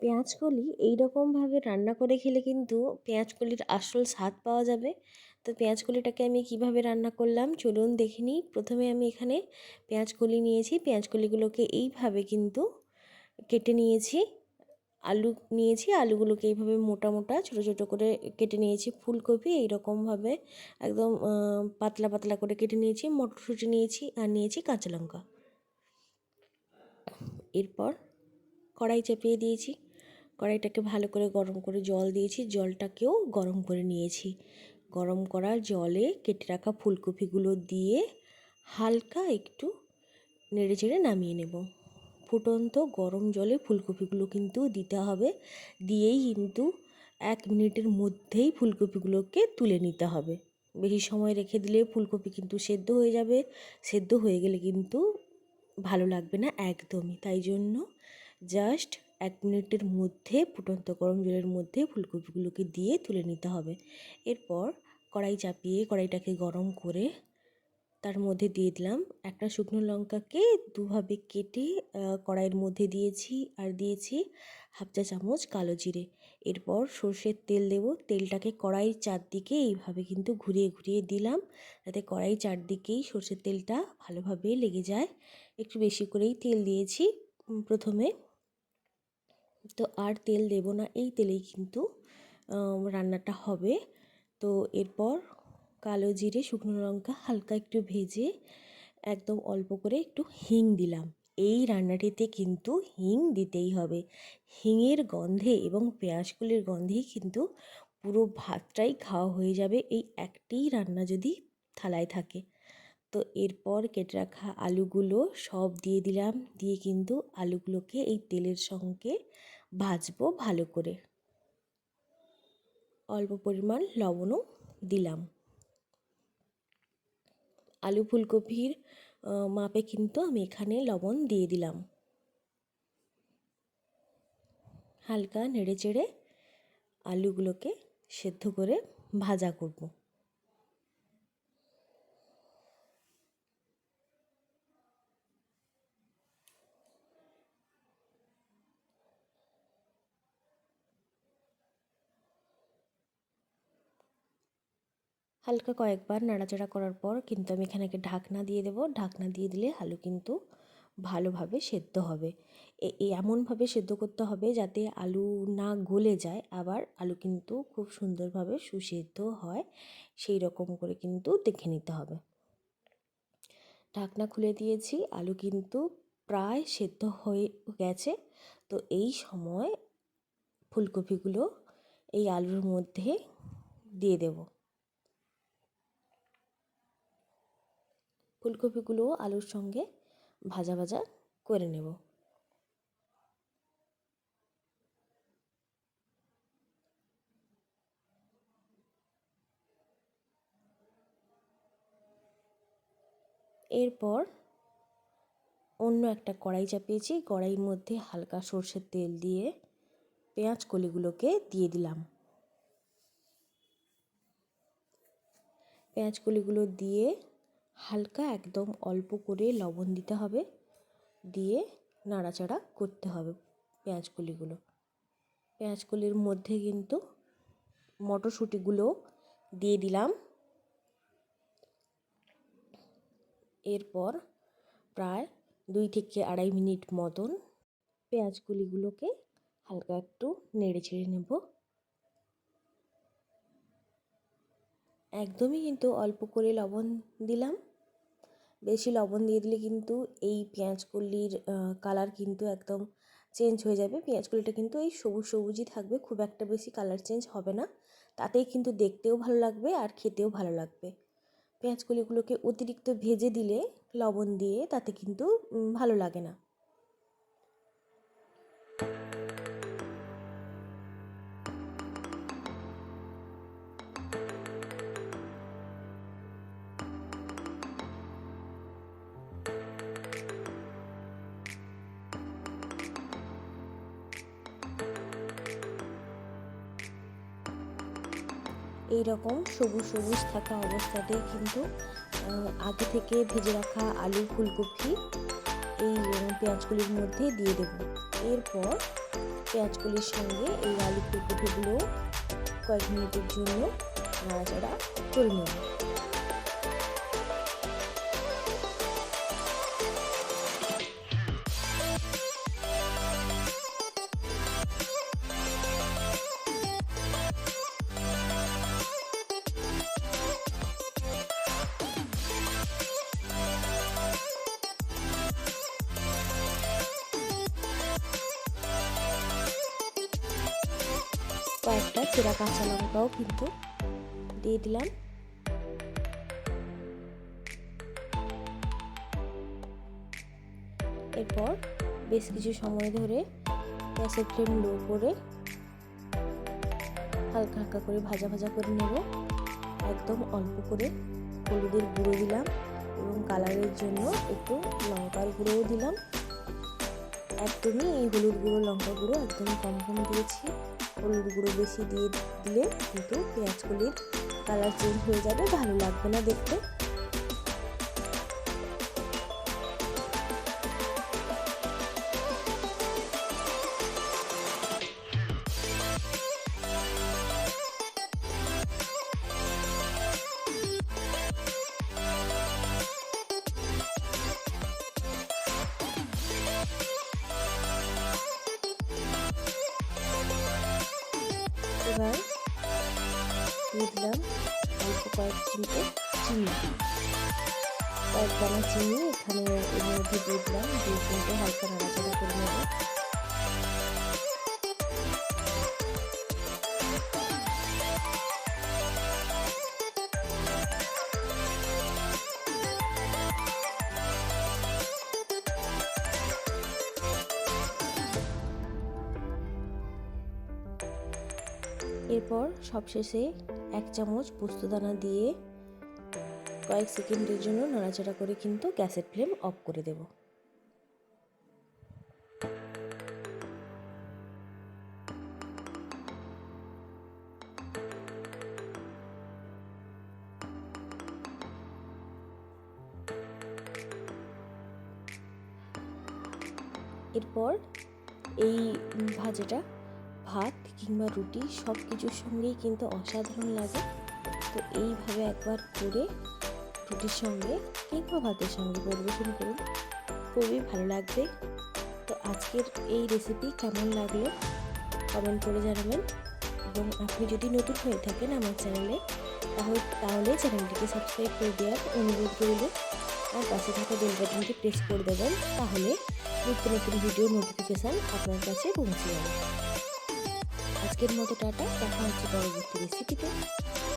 পেঁয়াজকলি এইরকমভাবে রান্না করে খেলে কিন্তু পেঁয়াজকলির আসল স্বাদ পাওয়া যাবে। তো পেঁয়াজকলিটাকে আমি কীভাবে রান্না করলাম চলুন দেখে নিই। প্রথমে আমি এখানে পেঁয়াজকলি নিয়েছি। পেঁয়াজকলিগুলোকে এইভাবে কিন্তু কেটে নিয়েছি। আলু নিয়েছি। আলুগুলোকে এইভাবে মোটা মোটা ছোটো ছোটো করে কেটে নিয়েছি। ফুলকপি এইরকমভাবে একদম পাতলা পাতলা করে কেটে নিয়েছি। মটরশুঁটি নিয়েছি আর নিয়েছি কাঁচা লঙ্কা। এরপর কড়াই চাপিয়ে দিয়েছি। কড়াইটাকে ভালো করে গরম করে জল দিয়েছি, জলটাকেও গরম করে নিয়েছি। গরম করা জলে কেটে রাখা ফুলকপিগুলো দিয়ে হালকা একটু নেড়ে চেড়ে নামিয়ে নেব। ফুটন্ত গরম জলে ফুলকপিগুলো কিন্তু দিতে হবে, দিয়েই কিন্তু এক মিনিটের মধ্যেই ফুলকপিগুলোকে তুলে নিতে হবে। বেশি সময় রেখে দিলে ফুলকপি কিন্তু সেদ্ধ হয়ে যাবে, সেদ্ধ হয়ে গেলে কিন্তু ভালো লাগবে না একদমই। তাই জন্য জাস্ট এক মিনিটের মধ্যে ফুটন্ত গরম জলের মধ্যে ফুলকপিগুলোকে দিয়ে তুলে নিতে হবে। এরপর কড়াই চাপিয়ে কড়াইটাকে গরম করে তার মধ্যে দিয়ে দিলাম একটা শুকনো লঙ্কাকে দুভাবে কেটে কড়াইয়ের মধ্যে দিয়েছি আর দিয়েছি হাফ চা চামচ কালো জিরে। এরপর সর্ষের তেল দেব। তেলটাকে কড়াইয়ের চারদিকে এইভাবে কিন্তু ঘুরিয়ে ঘুরিয়ে দিলাম যাতে কড়াই চারদিকেই সর্ষের তেলটা ভালোভাবে লেগে যায়। একটু বেশি করেই তেল দিয়েছি। প্রথমে তো আর তেল দেব না, এই তেলেই কিন্তু রান্নাটা হবে। তো এরপর কালো জিরে, শুকনো লঙ্কা হালকা একটু ভেজে একদম অল্প করে একটু হিং দিলাম। এই রান্নাটিতে কিন্তু হিং দিতেই হবে। হিঙের গন্ধে এবং পেঁয়াজগুলির গন্ধেই কিন্তু পুরো ভাতটাই খাওয়া হয়ে যাবে, এই একটি রান্না যদি থালায় থাকে। তো এরপর কেটে রাখা আলুগুলো সব দিয়ে দিলাম, দিয়ে কিন্তু আলুগুলোকে এই তেলের সঙ্গে ভাজবো ভালো করে। অল্প পরিমাণ লবণও দিলাম। আলু ফুলকপির মাপে কিন্তু আমি এখানে লবণ দিয়ে দিলাম। হালকা নেড়ে চেড়ে আলুগুলোকে সেদ্ধ করে ভাজা করব। হালকা কয়েকবার নাড়াচাড়া করার পর কিন্তু আমি এখানে ঢাকনা দিয়ে দেবো। ঢাকনা দিয়ে দিলে আলু কিন্তু ভালোভাবে সেদ্ধ হবে। এমনভাবে সেদ্ধ করতে হবে যাতে আলু না গলে যায়। আবার আলু কিন্তু খুব সুন্দরভাবে সুসেদ্ধ হয়। সেই রকম করে কিন্তু দেখে নিতে হবে। ঢাকনা খুলে দিয়েছি। আলু কিন্তু প্রায় সেদ্ধ হয়ে গেছে। তো এই সময় ফুলকপিগুলো এই আলুর মধ্যে দিয়ে দেবো। ফুলকপিগুলো আলুর সঙ্গে ভাজা ভাজা করে নেব। এরপর অন্য একটা কড়াই চাপিয়েছি, কড়াইয়ের মধ্যে হালকা সর্ষের তেল দিয়ে পেঁয়াজ কলিগুলোকে দিয়ে দিলাম। পেঁয়াজ কলিগুলো দিয়ে হালকা একদম অল্প করে লবণ দিতে হবে। দিয়ে নাড়াচাড়া করতে হবে পেঁয়াজকলিগুলো। পেঁয়াজকলির মধ্যে কিন্তু মটরশুঁটিগুলো দিয়ে দিলাম। এরপর প্রায় দুই থেকে আড়াই মিনিট মতন পেঁয়াজকলিগুলোকে হালকা একটু নেড়ে ছেড়ে নেব। একদমই কিন্তু অল্প করে লবণ দিলাম। বেশি লবণ দিয়ে দিলে কিন্তু এই পেঁয়াজকলির কালার কিন্তু একদম চেঞ্জ হয়ে যাবে। পেঁয়াজ পেঁয়াজকলিটা কিন্তু এই সবুজ সবুজই থাকবে, খুব একটা বেশি কালার চেঞ্জ হবে না। তাতেই কিন্তু দেখতেও ভালো লাগবে আর খেতেও ভালো লাগবে। পেঁয়াজ পেঁয়াজকলিগুলোকে অতিরিক্ত ভেজে দিলে লবণ দিয়ে তাতে কিন্তু ভালো লাগে না। এই রকম সবুজ সবুজ থাকা অবস্থাতেই কিন্তু আগে থেকে ভেজে রাখা আলু ফুলকপি এই পেঁয়াজগুলির মধ্যে দিয়ে দেব। এরপর পেঁয়াজগুলির সঙ্গে এই আলু ফুলকপিগুলো কয়েক মিনিটের জন্য নাড়াচাড়া করে নেব। কয়েকটা চেরা কাঁচা লঙ্কাও কিন্তু দিয়ে দিলাম। এরপর বেশ কিছু সময় ধরে গ্যাসের ফ্লেম লো করে হালকা হালকা করে ভাজা ভাজা করে নেব। একদম অল্প করে হলুদের গুঁড়ো দিলাম এবং কালারের জন্য একটু লঙ্কার গুঁড়োও দিলাম। একদমই এই হলুদ গুঁড়ো লঙ্কা গুঁড়ো একদম কম কম দিয়েছি। হলুদ গুঁড়ো বেশি দিয়ে দিলে কিন্তু পেঁয়াজগুলির কালার চেঞ্জ হয়ে যাবে, ভালো লাগবে না দেখতে। এবার দিয়ে দিলাম অল্প কয়েক চিমটে চিনি। কয়েক দানা চিনি, এখানে এর মধ্যে দিয়ে দিলাম। দিয়ে কিন্তু হালকা নাড়াচাড়া করে নেব। এরপর সবশেষে এক চামচ পোস্তদানা দিয়ে কয়েক সেকেন্ডের জন্য নাড়াচাড়া করে কিন্তু গ্যাসের ফ্লেম অফ করে দেব। এরপর এই ভাজাটা ভাত কিংবা রুটি সব কিছুর সঙ্গেই কিন্তু অসাধারণ লাগে। তো এইভাবে একবার করে রুটির সঙ্গে কিংবা ভাতের সঙ্গে পরিবেশন করুন। খুবই ভালো লাগবে। তো আজকের এই রেসিপি কেমন লাগল? কমেন্ট করে জানাবেন। এবং আপনি যদি নতুন হয়ে থাকেন আমার চ্যানেলে তাহলে তাহলে চ্যানেলটিকে সাবস্ক্রাইব করে দেওয়ার অনুরোধ রইল। আর পাশে থাকা বেল বাটনটি প্রেস করে দেবেন, তাহলে নিত্য নতুন ভিডিও নোটিফিকেশান আপনার কাছে পৌঁছে যাবে। আজকের মতো টাটা দেখা হচ্ছে পরবর্তী রেসিপিতে